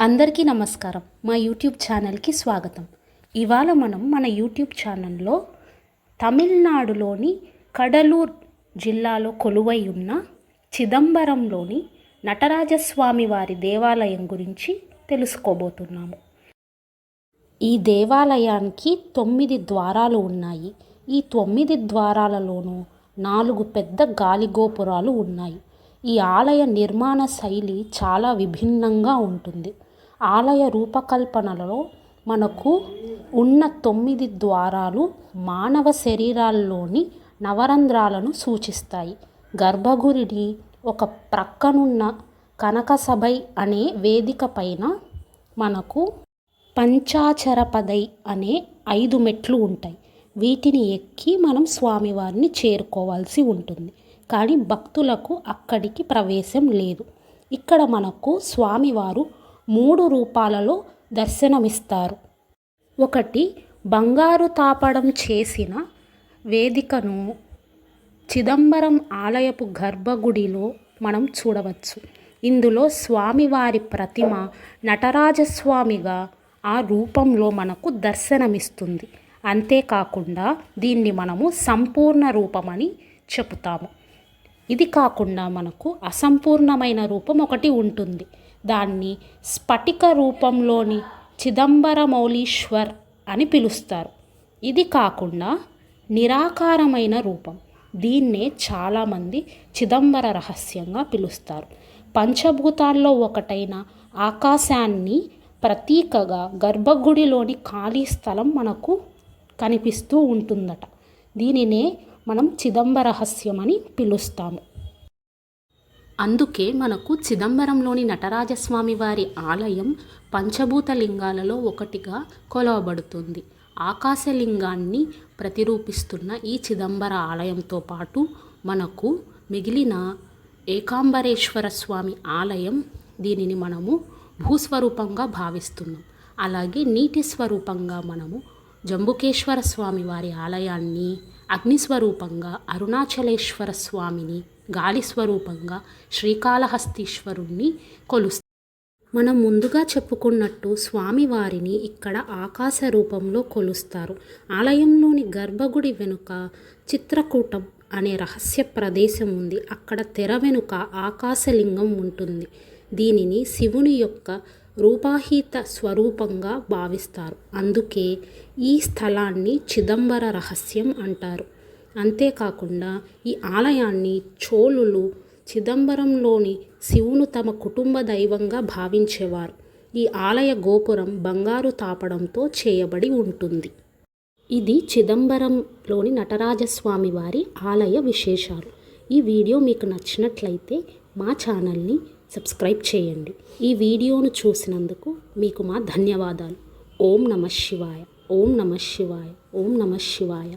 అందరికీ నమస్కారం. మా యూట్యూబ్ ఛానల్కి స్వాగతం. ఇవాళ మనం మన యూట్యూబ్ ఛానల్లో తమిళనాడులోని కడలూర్ జిల్లాలో కొలువై ఉన్న చిదంబరంలోని నటరాజస్వామి వారి దేవాలయం గురించి తెలుసుకోబోతున్నాము. ఈ దేవాలయానికి తొమ్మిది ద్వారాలు ఉన్నాయి. ఈ తొమ్మిది ద్వారాలలోనూ నాలుగు పెద్ద గాలిగోపురాలు ఉన్నాయి. ఈ ఆలయ నిర్మాణ శైలి చాలా విభిన్నంగా ఉంటుంది. ఆలయ రూపకల్పనలో మనకు ఉన్న తొమ్మిది ద్వారాలు మానవ శరీరాల్లోని నవరంధ్రాలను సూచిస్తాయి. గర్భగుడిని ఒక ప్రక్కనున్న కనకసభై అనే వేదిక పైన మనకు పంచాచరపదై అనే ఐదు మెట్లు ఉంటాయి. వీటిని ఎక్కి మనం స్వామివారిని చేరుకోవాల్సి ఉంటుంది. కానీ భక్తులకు అక్కడికి ప్రవేశం లేదు. ఇక్కడ మనకు స్వామివారు మూడు రూపాలలో దర్శనమిస్తారు. ఒకటి బంగారు తాపడం చేసిన వేదికను చిదంబరం ఆలయపు గర్భగుడిలో మనం చూడవచ్చు. ఇందులో స్వామివారి ప్రతిమ నటరాజస్వామిగా ఆ రూపంలో మనకు దర్శనమిస్తుంది. అంతేకాకుండా దీన్ని మనము సంపూర్ణ రూపమని చెబుతాము ఇది కాకుండా మనకు అసంపూర్ణమైన రూపం ఒకటి ఉంటుంది. దాన్ని స్ఫటిక రూపంలోని చిదంబరమౌళీశ్వర్ అని పిలుస్తారు. ఇది కాకుండా నిరాకారమైన రూపం. దీన్నే చాలామంది చిదంబర రహస్యంగా పిలుస్తారు. పంచభూతాల్లో ఒకటైన ఆకాశాన్ని ప్రతీకగా గర్భగుడిలోని ఖాళీ స్థలం మనకు కనిపిస్తూ ఉంటుందట. దీనినే మనం చిదంబర రహస్యం అని పిలుస్తాము. అందుకే మనకు చిదంబరంలోని నటరాజస్వామి వారి ఆలయం పంచభూత లింగాలలో ఒకటిగా కొలవబడుతుంది. ఆకాశలింగాన్ని ప్రతిరూపిస్తున్న ఈ చిదంబర ఆలయంతో పాటు మనకు మిగిలిన ఏకాంబరేశ్వర స్వామి ఆలయం దీనిని మనము భూస్వరూపంగా భావిస్తున్నాం. అలాగే నీటి స్వరూపంగా మనము జంబుకేశ్వర స్వామి వారి ఆలయాన్ని అగ్నిస్వరూపంగా అరుణాచలేశ్వర స్వామిని గాలి స్వరూపంగా శ్రీకాళహస్తీశ్వరుణ్ణి కొలుస్తారు మనం ముందుగా చెప్పుకున్నట్టు స్వామివారిని ఇక్కడ ఆకాశ రూపంలో కొలుస్తారు. ఆలయంలోని గర్భగుడి వెనుక చిత్రకూటం అనే రహస్య ప్రదేశం ఉంది. అక్కడ తెర వెనుక ఆకాశలింగం ఉంటుంది. దీనిని శివుని యొక్క రూపాహిత స్వరూపంగా భావిస్తారు. అందుకే ఈ స్థలాన్ని చిదంబర రహస్యం అంటారు. అంతేకాకుండా ఈ ఆలయాన్ని చోళులు చిదంబరంలోని శివును తమ కుటుంబ దైవంగా భావించేవారు. ఈ ఆలయ గోపురం బంగారు తాపడంతో చేయబడి ఉంటుంది. ఇది చిదంబరంలోని నటరాజస్వామి వారి ఆలయ విశేషాలు. ఈ వీడియో మీకు నచ్చినట్లయితే మా ఛానల్ని సబ్స్క్రైబ్ చేయండి. ఈ వీడియోను చూసినందుకు మీకు మా ధన్యవాదాలు. ఓం నమ శివాయ. ఓం నమ శివాయ. ఓం నమ శివాయ.